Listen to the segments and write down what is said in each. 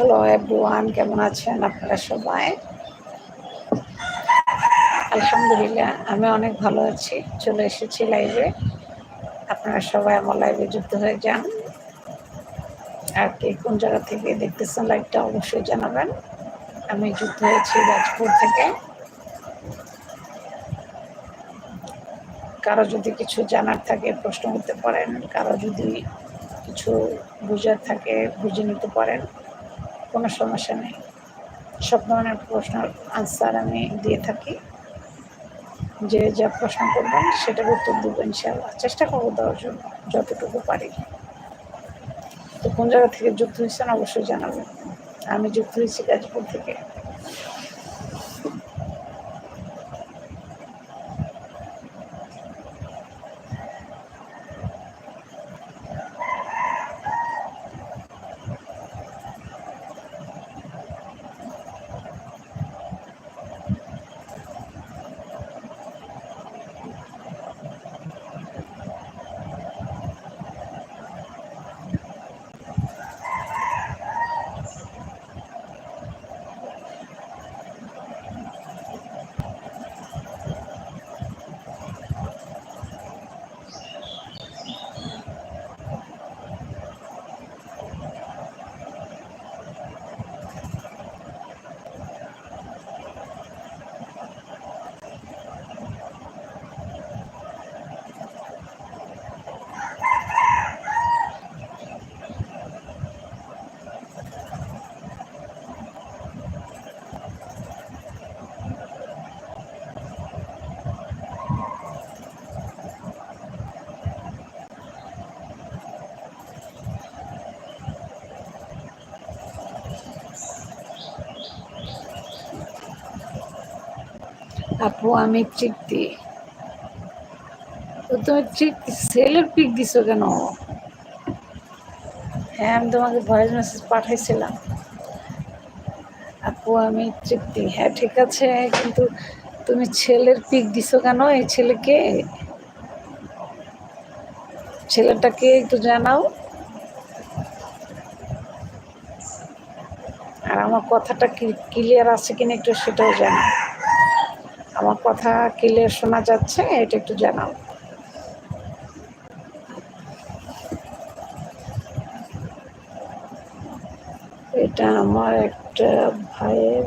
Hello everyone, কেমন আছেন আপনারা সবাই? আলহামদুলিল্লাহ, আমি অনেক ভালো আছি। চলে এসেছি লাইভে আপনারা সবাই আমার লাইভে যুক্ত হয়ে যান। আর কে কোন জায়গা থেকে দেখতেছেন লাইভটা অবশ্যই জানাবেন। আমি যুক্ত হয়েছি রাজপুর থেকে। কারও যদি কিছু জানার থাকে, প্রশ্ন করতে পারেন। কারও যদি কিছু বুঝার থাকে, বুঝে নিতে পারেন। কোনো সমস্যা নেই। সব ধরনের প্রশ্নের আনসার আমি দিয়ে থাকি। যে যা প্রশ্ন করবেন সেটার উত্তর দেবো ইনশাল্লাহ চেষ্টা করব দেওয়ার জন্য, যতটুকু পারি। তো কোন জায়গা থেকে যুক্ত হয়েছেন অবশ্যই জানাবেন। আমি যুক্ত হয়েছি গাজীপুর থেকে। আমি তৃপ্তি তো তুমি তৃপ্তি সেলের পিক দিছো কেন? হ্যাঁ আমি তোমাকে ভয়েস মেসেজ পাঠাইছিলাম। আপু, আমি তৃপ্তি হ্যাঁ ঠিক আছে, কিন্তু তুমি ছেলের পিক দিছো কেন এই ছেলেকে? ছেলেটাকে একটু জানাও। আর আমার কথাটা ক্লিয়ার আছে কিনা একটু সেটাও জানাও। আমার কথা ক্লিয়ার শোনা যাচ্ছে, এটা একটু জানাও। এটা আমার একটা ভাইয়ের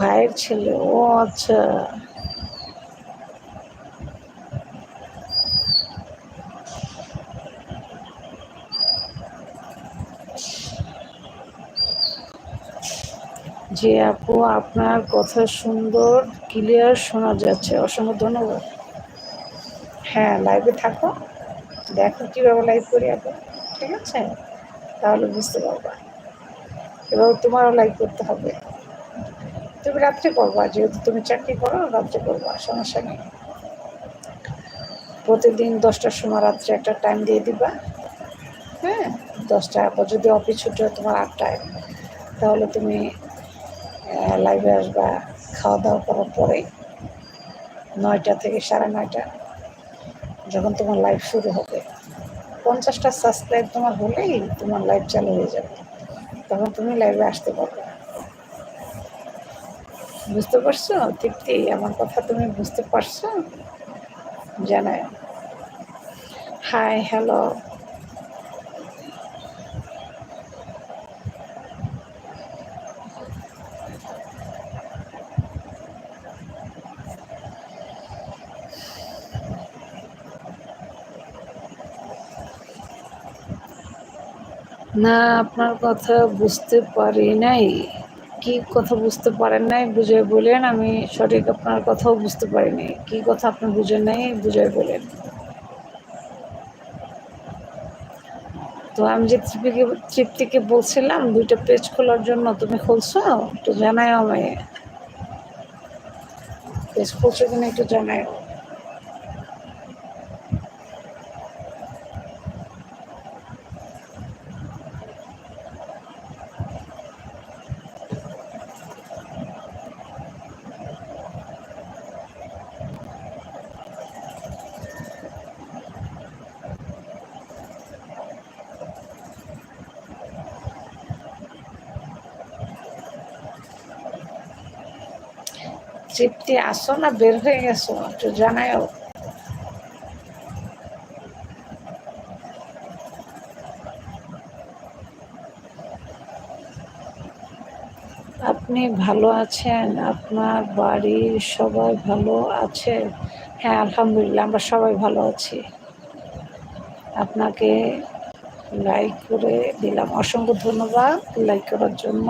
ভাইয়ের ছেলে, ও আচ্ছা। জি আপু, আপনার কথা সুন্দর ক্লিয়ার শোনা যাচ্ছে। অসংখ্য ধন্যবাদ। হ্যাঁ লাইভে থাকো। দেখো কীভাবে লাইভ করি আপু। ঠিক আছে? তাহলে বুঝতে পারবা। এবার তোমারও লাইভ করতে হবে। তুমি রাত্রে করবা, যেহেতু তুমি চাকরি করো, রাত্রে করবা, সমস্যা নেই। প্রতিদিন দশটার সময় রাত্রে একটা টাইম দিয়ে দিবা। হ্যাঁ দশটা যদি অফিস ছুটি হয় তোমার আটটায়, তাহলে তুমি লাইভে আসবা খাওয়া দাওয়া করার পরে নয়টা থেকে সাড়ে নয়টা যখন তোমার লাইভ শুরু হবে। পঞ্চাশটা সাবস্ক্রাইব তোমার হলেই তোমার লাইভ চালু হয়ে যাবে। তখন তুমি লাইভে আসতে পারবে। বুঝতে পারছ? তৃপ্তি আমার কথা তুমি বুঝতে পারছ? জানায়। হাই হ্যালো না, আপনার কথা বুঝতে পারি নাই। কি কথা বুঝতে পারেন নাই বুঝে বলেন, আমি সঠিক আপনার কথাও বুঝতে পারি পারিনি কি কথা আপনি বুঝেন নাই বুঝে বলেন। তো আমি যে তৃপ্তিকে তৃপ্তিকে বলছিলাম, দুইটা পেজ খোলার জন্য তুমি খুলছো, একটু জানাই আমায়। পেজ খুলছো কিনা একটু জানাই তৃপ্তি আসো না, বের হয়ে গেছো, একটু জানায়ও। আপনি ভালো আছেন? আপনার বাড়ির সবাই ভালো আছে? হ্যাঁ আলহামদুলিল্লাহ, আমরা সবাই ভালো আছি। আপনাকে লাইক করে দিলাম। অসংখ্য ধন্যবাদ লাইক করার জন্য।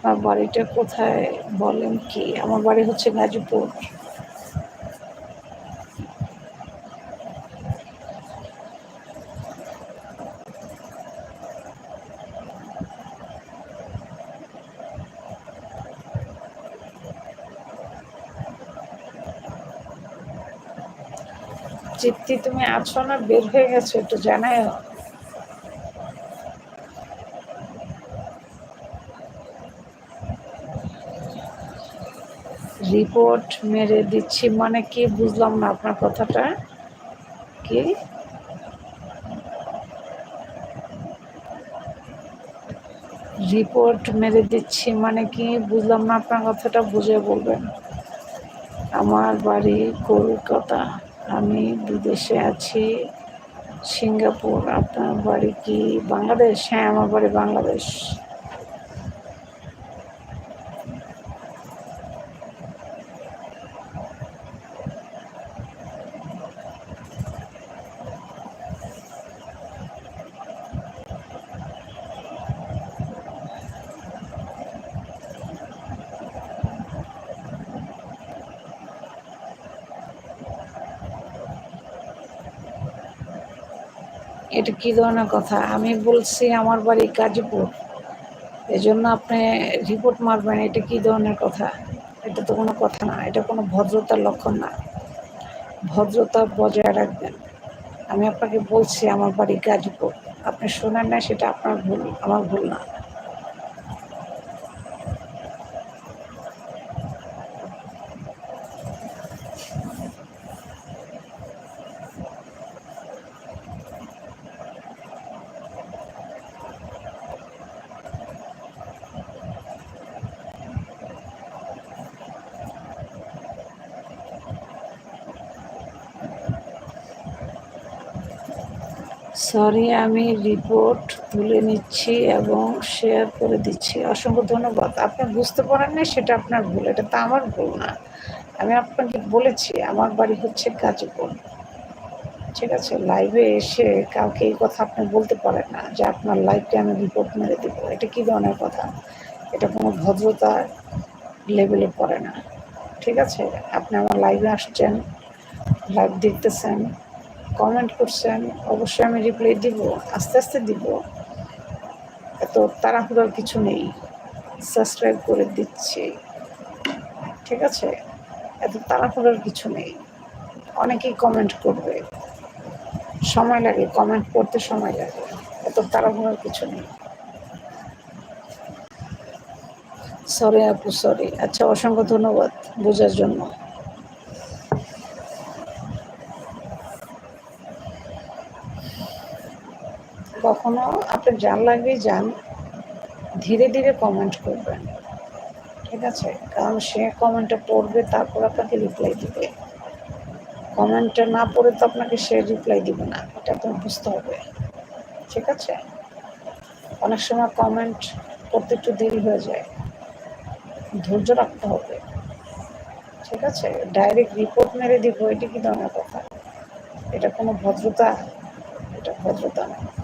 আপনার বাড়িটা কোথায় বলেন কি? আমার বাড়ি হচ্ছে গাজীপুর তৃপ্তি তুমি আছো না? বের হয়ে গেছো, একটু জানায় রিপোর্ট মেরে দিচ্ছি মানে কি বুঝলাম না আপনার কথাটা? কি? রিপোর্ট মেরে দিচ্ছি মানে কি বুঝলাম না আপনার কথাটা, বুঝে বলবেন। আমার বাড়ি কলকাতা, আমি বিদেশে আছি, সিঙ্গাপুর, আপনার বাড়ি কি বাংলাদেশ? হ্যাঁ আমার বাড়ি বাংলাদেশ। এটা কি ধরনের কথা? আমি বলছি আমার বাড়ি গাজীপুর। জন্য আপনি রিপোর্ট মারবেন, এটা কি ধরনের কথা? এটা তো কোনো কথা না, এটা কোনো ভদ্রতার লক্ষণ না। ভদ্রতা বজায় রাখবেন। আমি আপনাকে বলছি আমার বাড়ি গাজীপুর। আপনি শোনেন না, সেটা আপনার ভুল, আমার ভুল না। সরি, আমি রিপোর্ট তুলে নিচ্ছি এবং শেয়ার করে দিচ্ছি। অসংখ্য ধন্যবাদ। আপনি বুঝতে পারেন না সেটা আপনার ভুল, এটা তো আমার ভুল না। আমি আপনাকে বলেছি, আমার বাড়ি হচ্ছে গাজীপুর। ঠিক আছে লাইভে এসে কাউকে এই কথা আপনি বলতে পারেন না যে আপনার লাইভকে আমি রিপোর্ট মেরে দেব। এটা কী ধরনের কথা? এটা কোনো ভদ্রতা লেভেলে পড়ে না। ঠিক আছে, আপনি আমার লাইভে আসছেন লাইভ দেখতেছেন। কমেন্ট করছেন, অবশ্যই আমি রিপ্লাই দিব, আস্তে আস্তে দিব। এত তাড়াহুড়োর কিছু নেই সাবস্ক্রাইব করে দিচ্ছি। ঠিক আছে? এত তাড়াহুড়োর কিছু নেই। অনেকেই কমেন্ট করবে। সময় লাগে কমেন্ট করতে সময় লাগে। এত তাড়াহুড়োর কিছু নেই। সরি আপু সরি আচ্ছা অসংখ্য ধন্যবাদ বোঝার জন্য। কখনো আপনি যান লাগবেই যান, ধীরে ধীরে কমেন্ট করবেন। ঠিক আছে? কারণ সে কমেন্টটা পড়বে, তারপর আপনাকে রিপ্লাই দিবে। কমেন্টটা না পড়ে তো আপনাকে সে রিপ্লাই দিবে না। এটা আপনার বুঝতে হবে। ঠিক আছে? অনেক সময় কমেন্ট করতে একটু দেরি হয়ে যায়। ধৈর্য রাখতে হবে। ঠিক আছে? ডাইরেক্ট রিপোর্ট মেরে দিব, এটি কি ধরনের কথা। এটা কোনো ভদ্রতা, এটা ভদ্রতা নয়।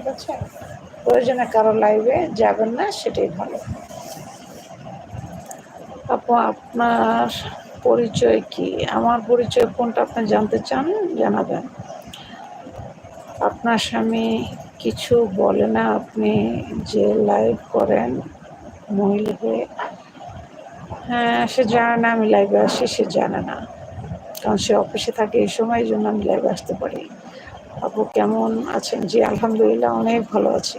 ঠিক আছে? প্রয়োজনে কারও লাইভে যাবেন না, সেটাই ভালো। আপু, আপনার পরিচয় কি? আমার পরিচয় কোনটা আপনি জানতে চান, জানাবেন। আপনার স্বামী কিছু বলে না, আপনি যে লাইভ করেন, মহিলা হয়ে। সে জানে না, আমি লাইভে আসি, সে জানে না। কারণ সে অফিসে থাকে, এই সময় জন্য আমি লাইভে আসতে পারি। আপু কেমন আছেন? জি আলহামদুলিল্লাহ অনেক ভালো আছি।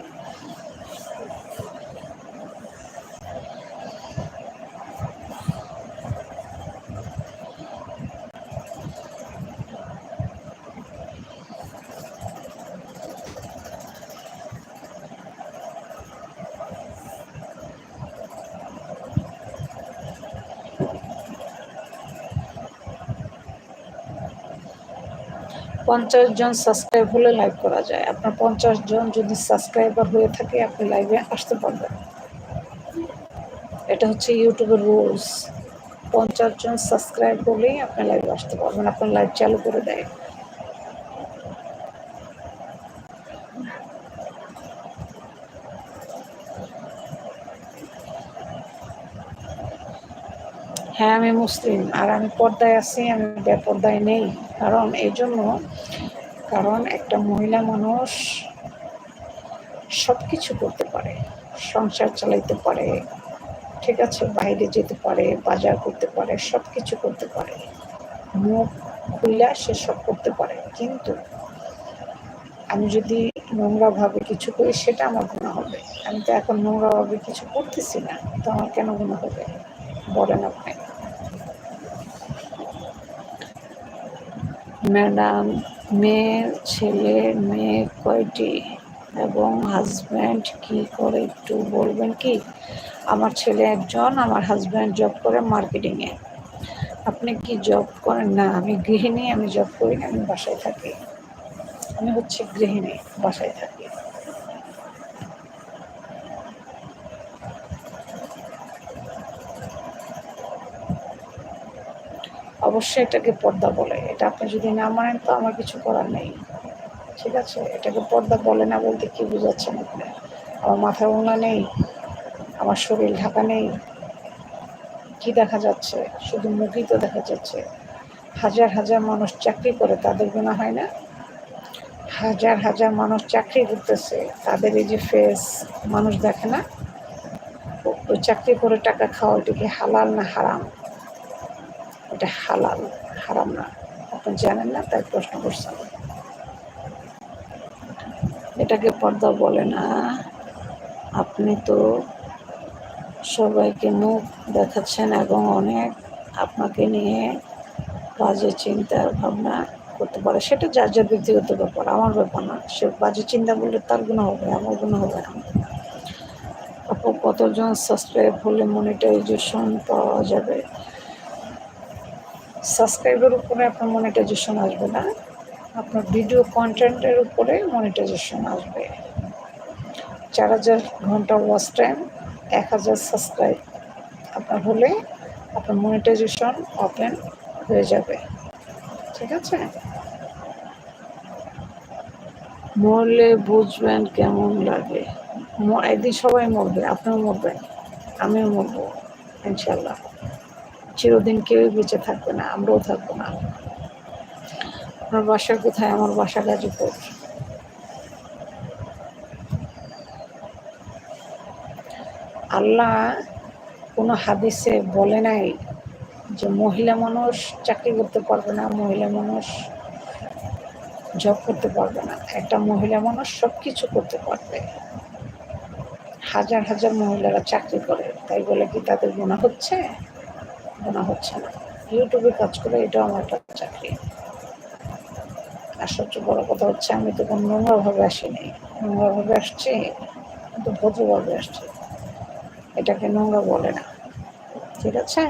পঞ্চাশ জন সাবস্ক্রাইব হলে লাইভ করা যায়। আপনার পঞ্চাশ জন যদি সাবস্ক্রাইবার হয়ে থাকে, আপনি লাইভে আসতে পারবেন। এটা হচ্ছে ইউটিউবের রুলস পঞ্চাশ জন সাবস্ক্রাইব হলেই আপনি লাইভে আসতে পারবেন। আপনার লাইভ চালু করে দেয়। হ্যাঁ আমি মুসলিম। আর আমি পর্দায় আছি, আমি বেপর্দায় নেই। কারণ এই জন্য, কারণ একটা মহিলা মানুষ সব কিছু করতে পারে। সংসার চালাইতে পারে, ঠিক আছে, বাইরে যেতে পারে, বাজার করতে পারে সব কিছু করতে পারে। মুখ খুললে সে সব করতে পারে। কিন্তু আমি যদি নোংরাভাবে কিছু করি, সেটা আমার গুণা হবে। আমি তো এখন নোংরাভাবে কিছু করতেছি না, তো আমার কেন গুণা হবে? বলেন আপনি। ম্যাডাম, মেয়ে, ছেলে, মেয়ে কয়টি? এবং হাজব্যান্ড কি করে একটু বলবেন কি? আমার ছেলে একজন, আমার হাজব্যান্ড জব করে মার্কেটিংয়ে আপনি কি জব করেন? না, আমি গৃহিণী, আমি জব করি না, আমি বাসায় থাকি। আমি হচ্ছে গৃহিণী, বাসায় থাকি। অবশ্যই এটাকে পর্দা বলে। এটা আপনি যদি না মানেন তো আমার কিছু করার নেই। ঠিক আছে? এটাকে পর্দা বলে না বলতে কি বুঝাচ্ছেন আপনি? আমার মাথার উন্না নেই, আমার শরীর ঢাকা নেই। কি দেখা যাচ্ছে? শুধু মুখই তো দেখা যাচ্ছে। হাজার হাজার মানুষ চাকরি করে, তাদের গুণা হয় না? হাজার হাজার মানুষ চাকরি করতেছে, তাদের এই যে ফেস মানুষ দেখে না? ওই চাকরি করে টাকা খাওয়া এটা কি হালাল না হারাম? এটা হালাল, হারাম না। আপনি জানেন না, তাই প্রশ্ন করছেন। এটাকে পর্দা বলে না। আপনি তো সবাইকে মুখ দেখাচ্ছেন এবং অনেক আপনাকে নিয়ে বাজে চিন্তা ভাবনা করতে পারে। সেটা যার যার ব্যক্তিগত ব্যাপার, আমার ব্যাপার না। সে বাজে চিন্তা করলে তার গুণ হবে, আমার গুণ হবে না। আপু, কতজন সাবস্ক্রাইব হলে মনিটাইজেশন পাওয়া যাবে? সাবস্ক্রাইবের উপরে আপনার মনিটাইজেশন আসবে না, আপনার ভিডিও কন্টেন্টের উপরে মনিটাইজেশন আসবে। চার হাজার ঘণ্টা ওয়াচ টাইম এক হাজার সাবস্ক্রাইব আপনার হলে আপনার মনিটাইজেশন ওপেন হয়ে যাবে। ঠিক আছে? মরলে বুঝবেন কেমন লাগে। একদিন সবাই মরবে, আপনিও মরবেন, আমিও মরবো ইনশাল্লাহ চিরদিন কেউই বেঁচে থাকবে না, আমরাও থাকব না। আপনার বাসা কোথায়? আমার বাসা গাজীপুর। আল্লাহ কোনো হাদিসে বলে নাই যে মহিলা মানুষ চাকরি করতে পারবে না, মহিলা মানুষ জব করতে পারবে না। একটা মহিলা মানুষ সব কিছু করতে পারবে। হাজার হাজার মহিলারা চাকরি করে, তাই বলে কি তাদের গুণা হচ্ছে? গুণা হচ্ছে না। ইউটিউবে কাজ করে এটাও আমার একটা চাকরি। আর সবচেয়ে বড় কথা হচ্ছে, আমি তো কোনো নোংরাভাবে আসিনি। নোংরাভাবে আসছি, কিন্তু ভদ্রভাবে আসছি। এটাকে নোংরা বলে না। ঠিক আছে?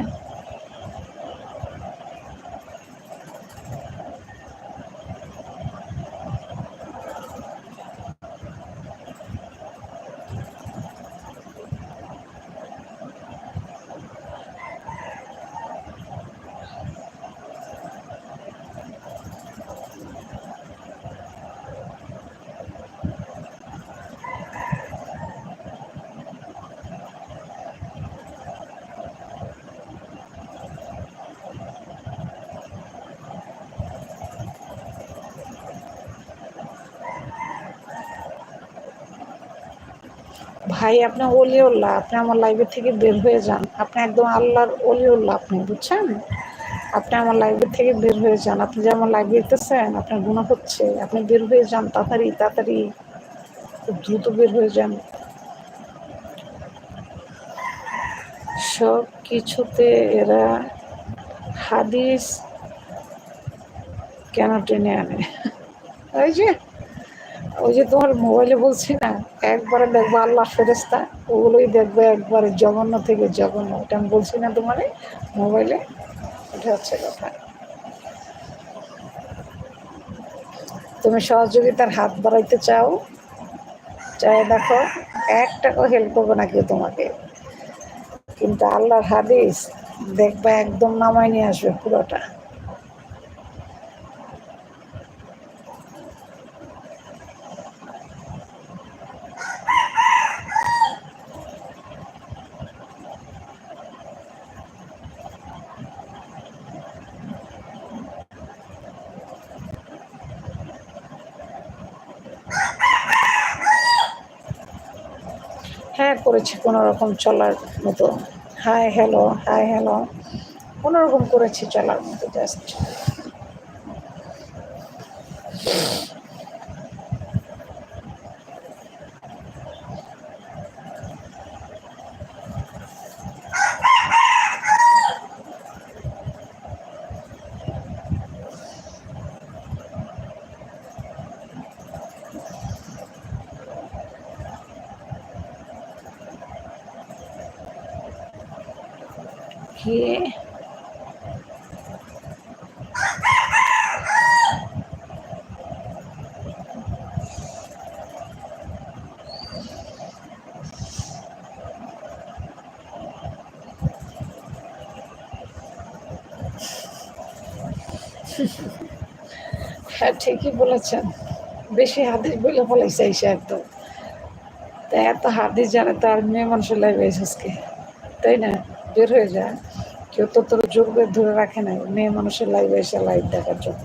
ভাই, আপনি অলিউল্লাহ, আপনি আমার লাইভের থেকে বের হয়ে যান। আপনি একদম আল্লাহর অলিউল্লাহ আপনি, বুঝছেন? আপনি আমার লাইভের থেকে বের হয়ে যান। আপনি যে আমার লাইভ দেখতেছেন আপনার গুণা হচ্ছে। আপনি বের হয়ে যান তাড়াতাড়ি তাড়াতাড়ি। খুব দ্রুত বের হয়ে যান। সব কিছুতে এরা হাদিস কেন টেনে আনে? ওই যে ওই যে তোমার মোবাইলে বলছি না, একবারে দেখব আল্লাহ ফেরেস্তা ওগুলোই দেখবে একবারে জঘন্য থেকে জঘন্য। ওটা আমি বলছি না তোমার, মোবাইলে, এটা হচ্ছে কথা। তুমি সহযোগিতার হাত বাড়াইতে চাও চাই দেখো, এক টাকাও হেল্প করব না কেউ তোমাকে। কিন্তু আল্লাহর হাদিস দেখবা একদম নামাই নিয়ে আসবে পুরোটা হ্যাঁ করেছি কোনো রকম চলার মতো। হাই হ্যালো হাই হ্যালো কোনো রকম করেছি চলার মতো জাস্ট কি হ্যাঁ ঠিকই বলেছেন। বেশি হাদিস বলে ফলাইছে এসে একদম তাই এত হাদিস জানে তো আর মেয়ে মানুষের লাইফ আজকে তাই না? বের হয়ে যায়। কেউ তো তোর যোগ ধরে রাখে না মেয়ে মানুষের লাইভে এসে লাইভ দেখার জন্য।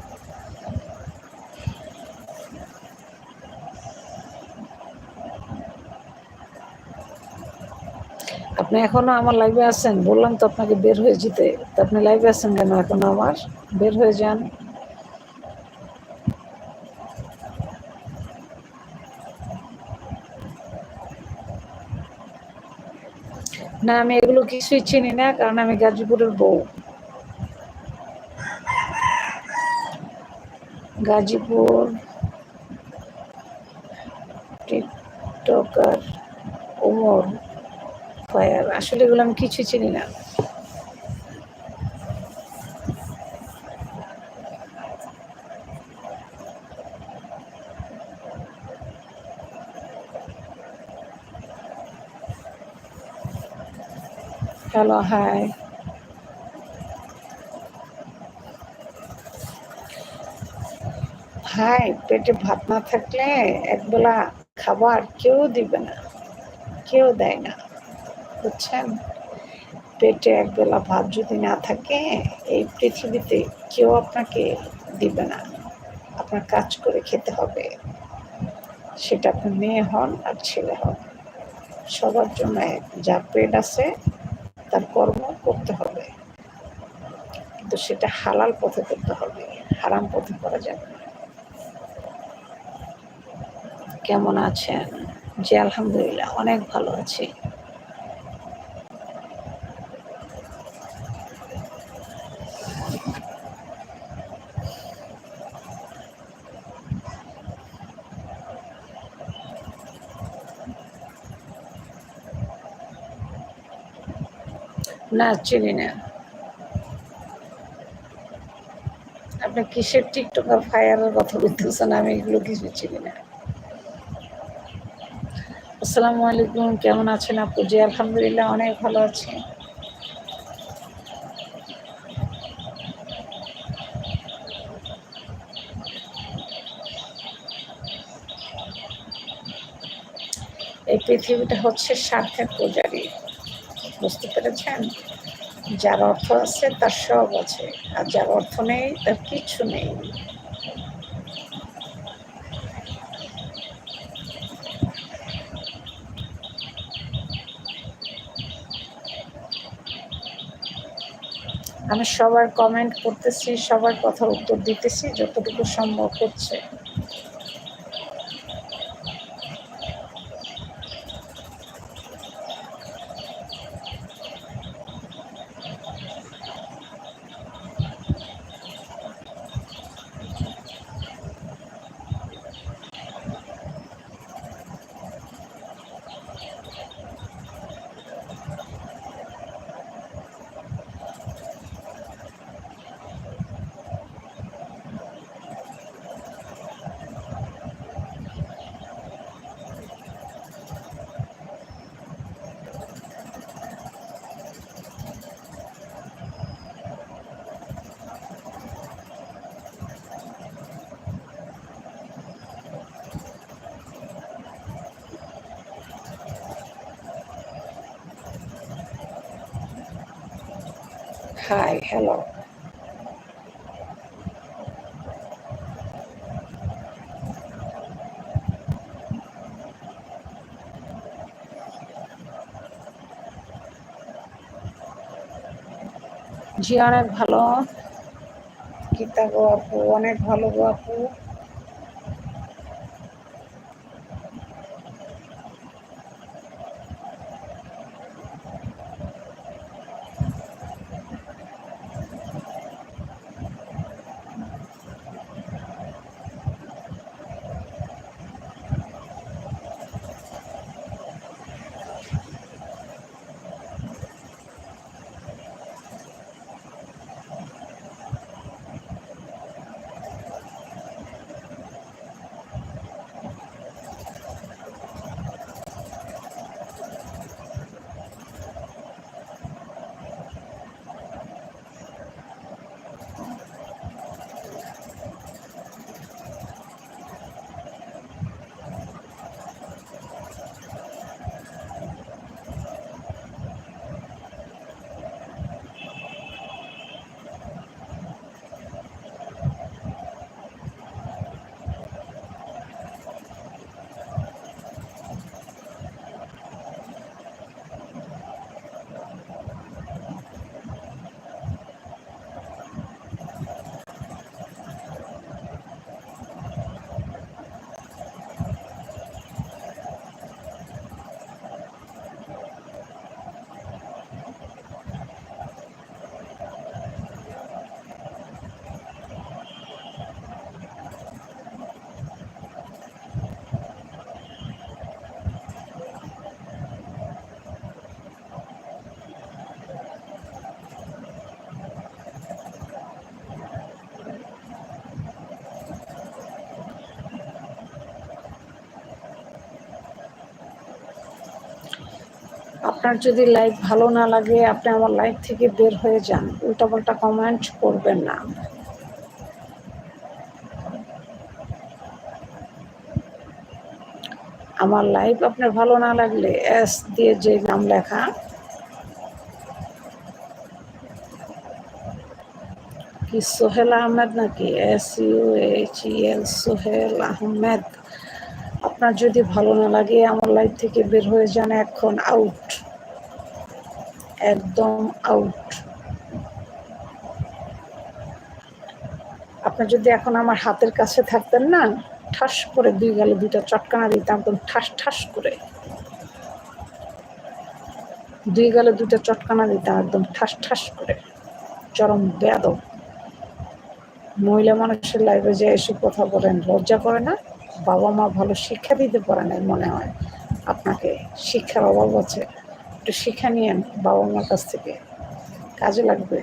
আপনি এখনও আমার লাইভে আছেন? বললাম তো আপনাকে বের হয়ে যেতে। তো আপনি লাইভে আছেন কেন এখনও আমার? বের হয়ে যান। না, আমি এগুলো কিছুই চিনি না, কারণ আমি গাজীপুরের বউ। গাজীপুর টিকটকার ওমর। আসলে এগুলো আমি কিছু চিনি না। Hello, high. হাই, পেটে ভাত না থাকলে একবেলা খাবার কেউ দিবে না, কেউ দেয় না। বুঝছেন পেটে একবেলা ভাত যদি না থাকে, এই পৃথিবীতে কেউ আপনাকে দিবে না। আপনার কাজ করে খেতে হবে। সেটা আপনার মেয়ে হন আর ছেলে হন। সবার জন্য যার পেট আছে, তার কর্ম করতে হবে। কিন্তু সেটা হালাল পথে করতে হবে, হারাম পথে করা যাবে না। কেমন আছেন? জি, আলহামদুলিল্লাহ, অনেক ভালো আছি। না, চিনি না। আপনি কিসের টিকটক আর ফায়ারের কথা বলতেছেন? আমি এগুলো কিছু চিনি না। আসসালামু আলাইকুম, কেমন আছেন আপু? জি, আলহামদুলিল্লাহ, অনেক ভালো আছি। এই পৃথিবীটা হচ্ছে স্বার্থের পূজারী বুঝতে পেরেছেন? যার অর্থ আছে, তার সব আছে। আর যার অর্থ নেই, তার কিছু নেই। আমি সবার কমেন্ট করতেছি, সবার কথা উত্তর দিতেছি, যতটুকু সম্ভব হচ্ছে। High hello. জি অনেক ভালো গীতা গো আপু অনেক ভালো গো আপু আপনার যদি লাইভ ভালো না লাগে, আপনি আমার লাইভ থেকে বের হয়ে যান। উল্টাপাল্টা কমেন্ট করবেন না। আমার লাইভ আপনার ভালো না লাগলে এস দিয়ে যে নাম লেখা। কি সোহেল আহমেদ নাকি? S U H L Sohel Ahmed. আপনার যদি ভালো না লাগে, আমার লাইফ থেকে বের হয়ে যান এখন আউট একদম আউট আপনার যদি এখন আমার হাতের কাছে থাকতেন না, ঠাস করে দুই গেলে দুইটা চটকানা দিতাম, একদম ঠাস ঠাস করে। দুই গেলে দুইটা চটকানা দিতাম, একদম ঠাস ঠাস করে। চরম বেয়াদব। মহিলা মানুষের লাইফে যে এসব কথা বলেন, লজ্জা করে না? বাবা মা ভালো শিক্ষা দিতে পারে না মনে হয়। আপনাকে শিক্ষার অভাব আছে। একটু শিখা নিয়েন বাবা মার কাছ থেকে। কাজে লাগবে।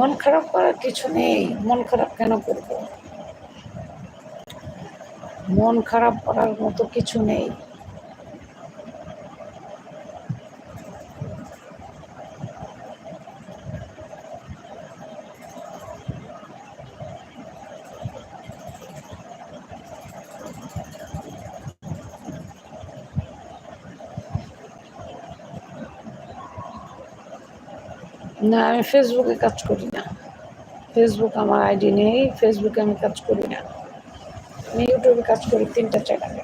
মন খারাপ করার কিছু নেই। মন খারাপ কেন করব? মন খারাপ করার মতো কিছু নেই। না, আমি ফেসবুকে কাজ করি না। ফেসবুক আমার আইডি নেই ফেসবুকে আমি কাজ করি না। আমি ইউটিউবে কাজ করি তিনটা চ্যানেলে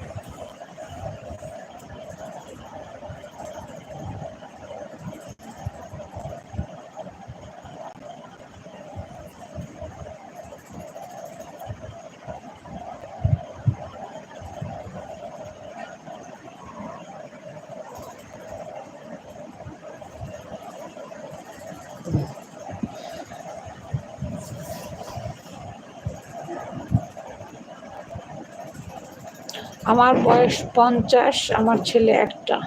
আমার বয়স পঞ্চাশ, আমার ছেলে একটা।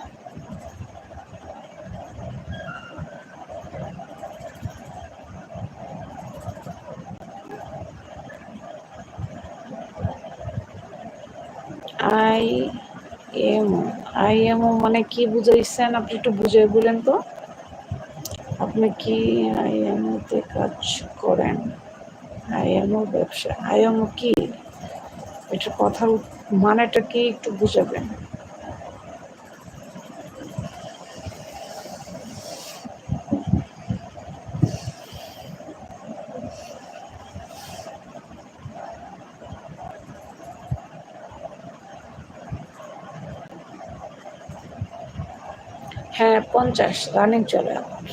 আই এম আই এম মানে কি বুঝাইছেন? আপনি একটু বুঝে বলেন তো। আপনি কি আই এম তে কাজ করেন? আই এম ব্যবসা, আই এম কি? এটা কথার মানেটা কি একটু বুঝাবেন। হ্যাঁ পঞ্চাশ রানিং চলে। আমার